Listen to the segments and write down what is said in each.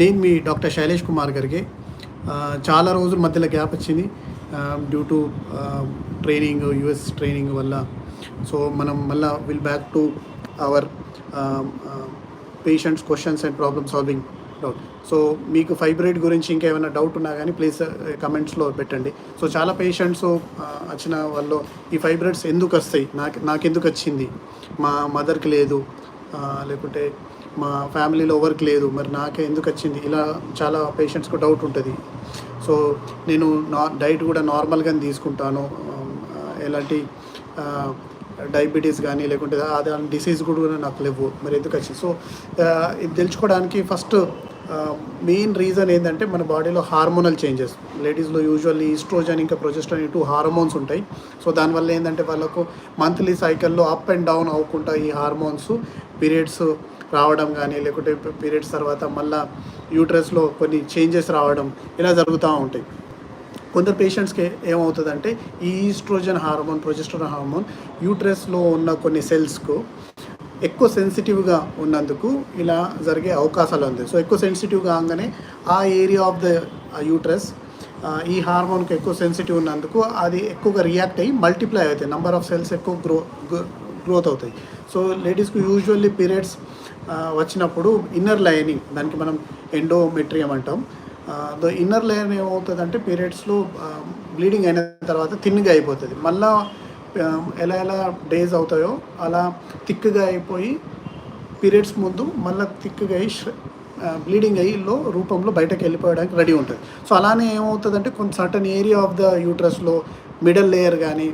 నేను మీ డాక్టర్ శైలేష్ కుమార్ గారికి చాలా రోజుల మధ్యలో గ్యాప్ వచ్చింది due to training US training వల్ల. సో మనం మళ్ళా will back to our patients questions and problem solving doubt so మీకు ఫైబ్రైడ్ గురించి ఇంకేమైనా డౌట్ ఉన్నా కానీ ప్లీజ్ కమెంట్స్లో పెట్టండి. సో చాలా పేషెంట్స్ వచ్చిన వాళ్ళు ఈ ఫైబ్రైడ్స్ ఎందుకు వస్తాయి? నాకు నాకెందుకు వచ్చింది? మా మదర్కి లేదు. లేకుంటే మా ఫ్యామిలీలో ఎవరికి లేదు. మరి నాకే ఎందుకు వచ్చింది? ఇలా చాలా పేషెంట్స్కు డౌట్ ఉంటుంది. సో నేను నా డైట్ కూడా నార్మల్గానే తీసుకుంటాను. ఎలాంటి డయాబెటీస్ కానీ లేకుంటే అది డిసీజ్ కూడా నాకు లేవు. మరి ఎందుకు వచ్చింది? సో ఇది తెలుసుకోవడానికి ఫస్ట్ మెయిన్ రీజన్ ఏంటంటే మన బాడీలో హార్మోనల్ చేంజెస్ లేడీస్లో యూజువల్లీ ఈస్ట్రోజన్ ఇంకా ప్రొజెస్ట్రాన్ టూ హార్మోన్స్ ఉంటాయి. సో దానివల్ల ఏంటంటే వాళ్ళకు మంత్లీ సైకిల్లో అప్ అండ్ డౌన్ అవ్వకుండా ఈ హార్మోన్స్ పీరియడ్స్ రావడం కానీ లేకుంటే పీరియడ్స్ తర్వాత మళ్ళీ యూట్రస్లో కొన్ని చేంజెస్ రావడం ఇలా జరుగుతూ ఉంటాయి. కొందరు పేషెంట్స్కి ఏమవుతుందంటే ఈ ఈస్ట్రోజన్ హార్మోన్ ప్రొజెస్ట్రాన్ హార్మోన్ యూట్రస్లో ఉన్న కొన్ని సెల్స్కు ఎక్కువ సెన్సిటివ్గా ఉన్నందుకు ఇలా జరిగే అవకాశాలు ఉంది సో ఎక్కువ సెన్సిటివ్ కాగానే ఆ ఏరియా ఆఫ్ ద యూట్రస్ ఈ హార్మోన్కి ఎక్కువ సెన్సిటివ్ ఉన్నందుకు అది ఎక్కువగా రియాక్ట్ అయ్యి మల్టిప్లై అవుతాయి. నెంబర్ ఆఫ్ సెల్స్ ఎక్కువ గ్రో గ్రోత్ అవుతాయి. సో లేడీస్కు యూజువల్లీ పీరియడ్స్ వచ్చినప్పుడు ఇన్నర్ లైనింగ్ దానికి మనం ఎండోమెట్రియం అంటాం. ద ఇన్నర్ లేయర్ ఏమవుతుందంటే పీరియడ్స్లో బ్లీడింగ్ అయిన తర్వాత థిన్గా అయిపోతుంది. మళ్ళా ఎలా ఎలా డేస్ అవుతాయో అలా థిక్గా అయిపోయి పీరియడ్స్ ముందు మళ్ళీ థిక్గా అయ్యి బ్లీడింగ్ అయ్యిలో రూపంలో బయటకు వెళ్ళిపోవడానికి రెడీ ఉంటుంది. సో అలానే ఏమవుతుందంటే కొంత సర్టన్ ఏరియా ఆఫ్ ద యూట్రస్లో మిడల్ లేయర్ కానీ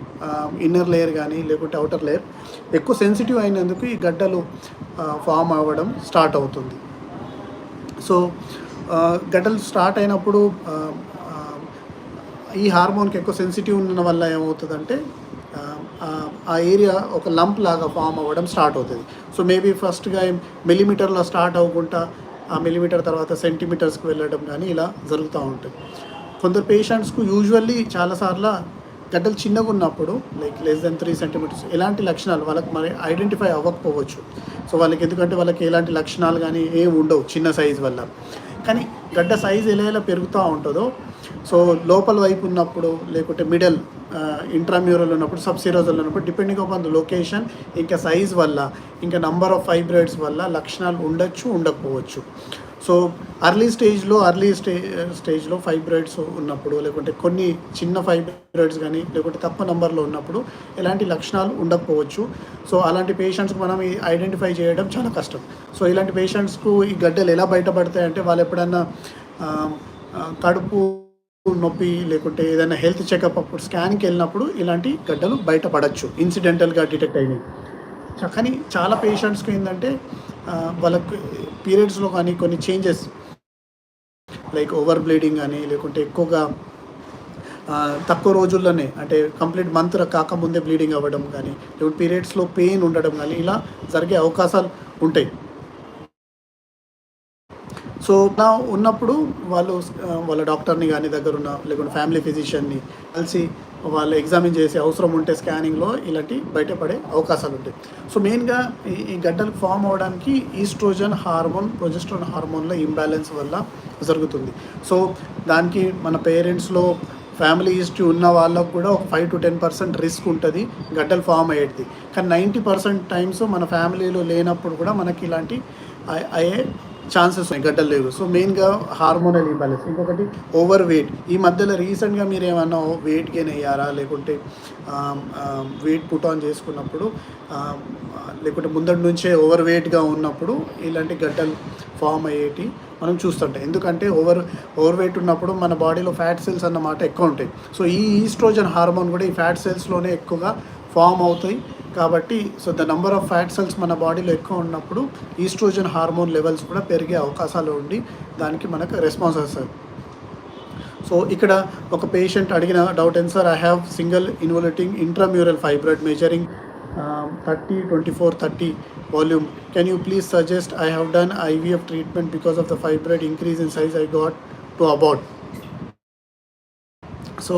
ఇన్నర్ లేయర్ కానీ లేకుంటే అవుటర్ లేయర్ ఎక్కువ సెన్సిటివ్ అయినందుకు ఈ గడ్డలు ఫామ్ అవ్వడం స్టార్ట్ అవుతుంది. సో గడ్డలు స్టార్ట్ అయినప్పుడు ఈ హార్మోన్కి ఎక్కువ సెన్సిటివ్ ఉన్న వల్ల ఏమవుతుందంటే ఆ, ఆ ఏరియా ఒక లంప్ లాగా ఫామ్ అవ్వడం స్టార్ట్ అవుతుంది. సో మేబీ ఫస్ట్గా మిల్లీమీటర్లో స్టార్ట్ అవ్వకుండా ఆ మిల్లీమీటర్ తర్వాత సెంటీమీటర్స్కి వెళ్ళడం కానీ ఇలా జరుగుతూ ఉంటుంది. కొందరు పేషెంట్స్కు యూజువల్లీ చాలాసార్లు గడ్డలు చిన్నగా ఉన్నప్పుడు like less than three centimetres ఎలాంటి లక్షణాలు వాళ్ళకి మరి ఐడెంటిఫై అవ్వకపోవచ్చు. సో వాళ్ళకి ఎందుకంటే వాళ్ళకి ఎలాంటి లక్షణాలు కానీ ఏం ఉండవు చిన్న సైజ్ వల్ల. కానీ గడ్డ సైజ్ ఎలా ఎలా పెరుగుతూ ఉంటుందో సో లోపల వైపు ఉన్నప్పుడు లేకుంటే మిడల్ ఇంట్రామ్యూరల్ ఉన్నప్పుడు సబ్సిరోజల్ ఉన్నప్పుడు డిపెండింగ్ అపాన్ ద లొకేషన్ ఇంకా సైజ్ వల్ల ఇంకా నంబర్ ఆఫ్ ఫైబ్రాయిడ్స్ వల్ల లక్షణాలు ఉండొచ్చు ఉండకపోవచ్చు. సో అర్లీ స్టేజ్లో అర్లీ స్టే స్టేజ్లో ఫైబ్రాయిడ్స్ ఉన్నప్పుడు లేకుంటే కొన్ని చిన్న ఫైబ్రాయిడ్స్ కానీ లేకుంటే తక్కువ నెంబర్లో ఉన్నప్పుడు ఎలాంటి లక్షణాలు ఉండకపోవచ్చు. సో అలాంటి పేషెంట్స్కి మనం ఐడెంటిఫై చేయడం చాలా కష్టం. సో ఇలాంటి పేషెంట్స్కు ఈ గడ్డలు ఎలా బయటపడతాయి అంటే వాళ్ళు ఎప్పుడన్నా కడుపు నొప్పి లేకుంటే ఏదైనా హెల్త్ చెకప్ అప్పుడు స్కాన్కి వెళ్ళినప్పుడు ఇలాంటి గడ్డలు బయటపడచ్చు ఇన్సిడెంటల్గా డిటెక్ట్ అయినాయి కానీ చాలా పేషెంట్స్కి ఏంటంటే వాళ్ళకు పీరియడ్స్లో కానీ కొన్ని చేంజెస్ లైక్ ఓవర్ బ్లీడింగ్ కానీ లేకుంటే ఎక్కువగా తక్కువ రోజుల్లోనే అంటే కంప్లీట్ మంత్ కాకముందే బ్లీడింగ్ అవ్వడం కానీ లేకుంటే పీరియడ్స్లో పెయిన్ ఉండడం కానీ ఇలా జరిగే అవకాశాలు ఉంటాయి. సో నా ఉన్నప్పుడు వాళ్ళు వాళ్ళ డాక్టర్ని కానీ దగ్గర ఉన్న లేకుంటే ఫ్యామిలీ ఫిజిషియన్ని కలిసి వాళ్ళు ఎగ్జామిన్ చేసే అవసరం ఉంటే స్కానింగ్లో ఇలాంటి బయటపడే అవకాశాలు ఉంటాయి. సో మెయిన్గా ఈ ఈ గడ్డలు ఫామ్ అవ్వడానికి ఈస్ట్రోజన్ హార్మోన్ ప్రొజెస్ట్రోన్ హార్మోన్ల ఇంబ్యాలెన్స్ వల్ల జరుగుతుంది. సో దానికి మన పేరెంట్స్లో ఫ్యామిలీ హిస్టరీ ఉన్న వాళ్ళకు కూడా ఒక five to ten percent risk ఉంటుంది గడ్డలు ఫామ్ అయ్యేది. కానీ నైంటీ పర్సెంట్ టైమ్స్ మన ఫ్యామిలీలో లేనప్పుడు కూడా మనకి ఇలాంటి అయ్యే ఛాన్సెస్ ఉన్నాయి గడ్డలు లేవు. సో మెయిన్గా హార్మోనల్ ఇంబ్యాలెన్స్. ఇంకొకటి ఓవర్ వెయిట్ ఈ మధ్యలో రీసెంట్గా మీరు ఏమన్నా వెయిట్ గెయిన్ అయ్యారా? లేకుంటే వెయిట్ పుట్ ఆన్ చేసుకున్నప్పుడు లేకుంటే ముందటి నుంచే ఓవర్ వెయిట్గా ఉన్నప్పుడు ఇలాంటి గడ్డలు ఫామ్ అయ్యేటి మనం చూస్తుంటాం. ఎందుకంటే ఓవర్ ఓవర్ వెయిట్ ఉన్నప్పుడు మన బాడీలో ఫ్యాట్ సెల్స్ అన్నమాట ఎక్కువ ఉంటాయి. సో ఈ ఈస్ట్రోజన్ హార్మోన్ కూడా ఈ ఫ్యాట్ సెల్స్లోనే ఎక్కువగా ఫామ్ అవుతాయి. కాబట్టి so the number of fat cells మన బాడీలో ఎక్కువ ఉన్నప్పుడు ఈస్ట్రోజన్ హార్మోన్ లెవెల్స్ కూడా పెరిగే అవకాశాలు ఉండి దానికి మనకు రెస్పాన్స్ వస్తుంది సో ఇక్కడ ఒక పేషెంట్ అడిగిన డౌట్ ఏం sir? I have single involuting intramural fibroid measuring thirty twenty four thirty volume can you please suggest I have done IVF treatment because of the fibroid increase in size I got to about so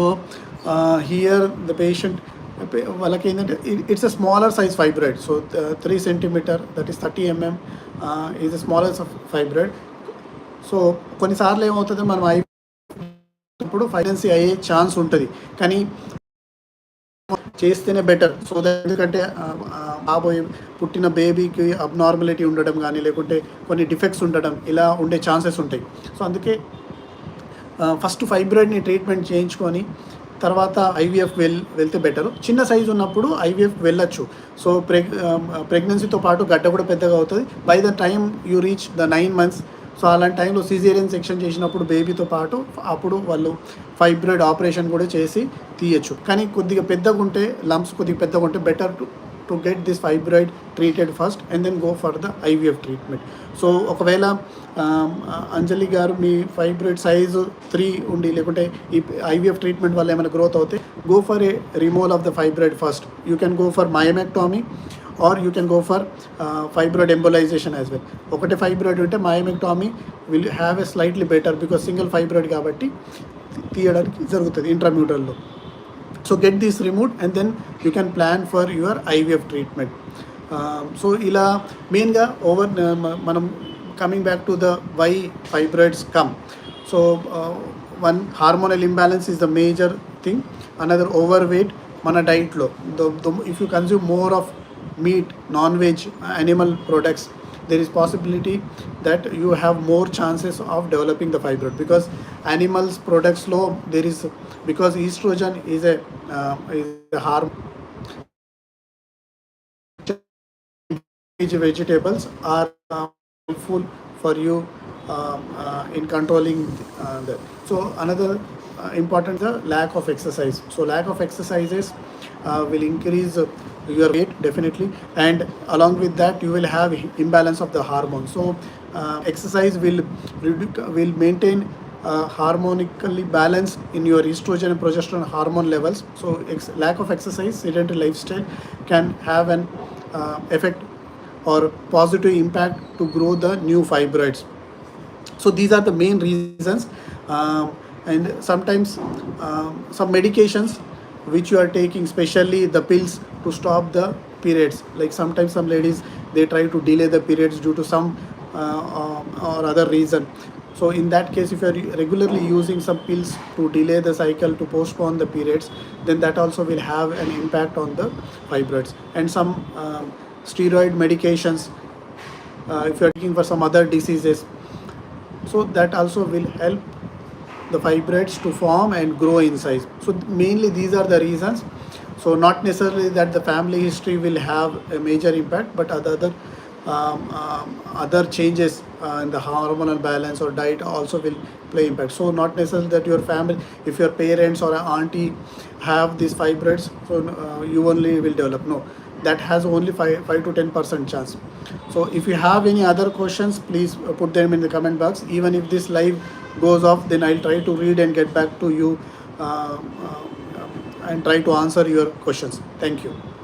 here the patient వాళ్ళకి ఏంటంటే it's a smaller size fibroid so three centimetre that is thirty mm is a smaller fibroid so కొన్నిసార్లు ఏమవుతుంది మనం I ఇప్పుడు ఫైనాన్సీ అయ్యే chance ఉంటుంది. కానీ చేస్తేనే బెటర్ సో దట్ ఎందుకంటే ఆ, బాబోయ్ పుట్టిన బేబీకి అబ్నార్మలిటీ ఉండడం కానీ లేకుంటే కొన్ని డిఫెక్ట్స్ ఉండడం ఇలా ఉండే ఛాన్సెస్ ఉంటాయి. సో అందుకే ఫస్ట్ ఫైబ్రాయిడ్ని ట్రీట్మెంట్ చేయించుకొని తర్వాత ఐవీఎఫ్ వెల్ వెళ్తే బెటర్. చిన్న సైజు ఉన్నప్పుడు ఐవీఎఫ్ వెళ్ళొచ్చు. సో ప్రెగ్ ప్రెగ్నెన్సీతో పాటు గడ్డ కూడా పెద్దగా అవుతుంది. By the time you reach the nine months so అలాంటి టైంలో సిజేరియన్ సెక్షన్ చేసినప్పుడు బేబీతో పాటు అప్పుడు వాళ్ళు ఫైబ్రాయిడ్ ఆపరేషన్ కూడా చేసి తీయచ్చు. కానీ కొద్దిగా పెద్దగా ఉంటే లంప్స్ కొద్దిగా పెద్దగా ఉంటే better to to get this fibroid treated first and then go for the IVF treatment so ఒకవేళ అంజలి గారు మీ ఫైబ్రాయిడ్ సైజు త్రీ ఉండి లేకుంటే ఈ ఐవీఎఫ్ ట్రీట్మెంట్ వల్ల ఏమైనా గ్రోత్ అవుతే go for a removal of the fibroid first you can go for myomectomy or you can go for fibroid embolisation as well ఒకటే ఫైబ్రాయిడ్ ఉంటే myomectomy will have a slightly better because single fibroid కాబట్టి తీయడానికి జరుగుతుంది ఇంట్రామ్యూటల్లో so get these remove and then you can plan for your IVF treatment so ఇలా మెయిన్గా over మనం coming back to the why fibroids come so one hormonal imbalance is the major thing another over weight మన డైట్లో if you consume more of meat non veg animal products there is possibility that you have more chances of developing the fibroid because animals products low there is because estrogen is a uh, is a hormone vegetables are uh, helpful for you um, uh, in controlling uh, that. So another uh, important the lack of exercise. So lack of exercises uh, will increase uh, your weight definitely, and along with that you will have imbalance of the hormone. So uh, exercise will will maintain uh, harmonically balance in your estrogen and progesterone hormone levels. So lack of exercise, sedentary lifestyle can have an uh, effect or positive impact to grow the new fibroids. So these are the main reasons. Um, and sometimes um, some medications which you are taking, especially the pills to stop the periods. Like sometimes some ladies they try to delay the periods due to some uh, or other reason. So in that case, if you are regularly using some pills to delay the cycle to postpone the periods, then that also will have an impact on the fibroids. And some um, steroid medications, uh, if you are taking for some other diseases, so that also will help the fibroids to form and grow in size. So mainly these are the reasons. So not necessarily that the family history will have a major impact, but other um, um, other changes uh, in the hormonal balance or diet also will play impact. So not necessarily that your family, if your parents or auntie have these fibroids, so uh, you only will develop. No, that has only 5, 5 to 10 percent chance. So if you have any other questions, please put them in the comment box. Even if this live goes off, then I'll try to read and get back to you uh, uh, and try to answer your questions. Thank you.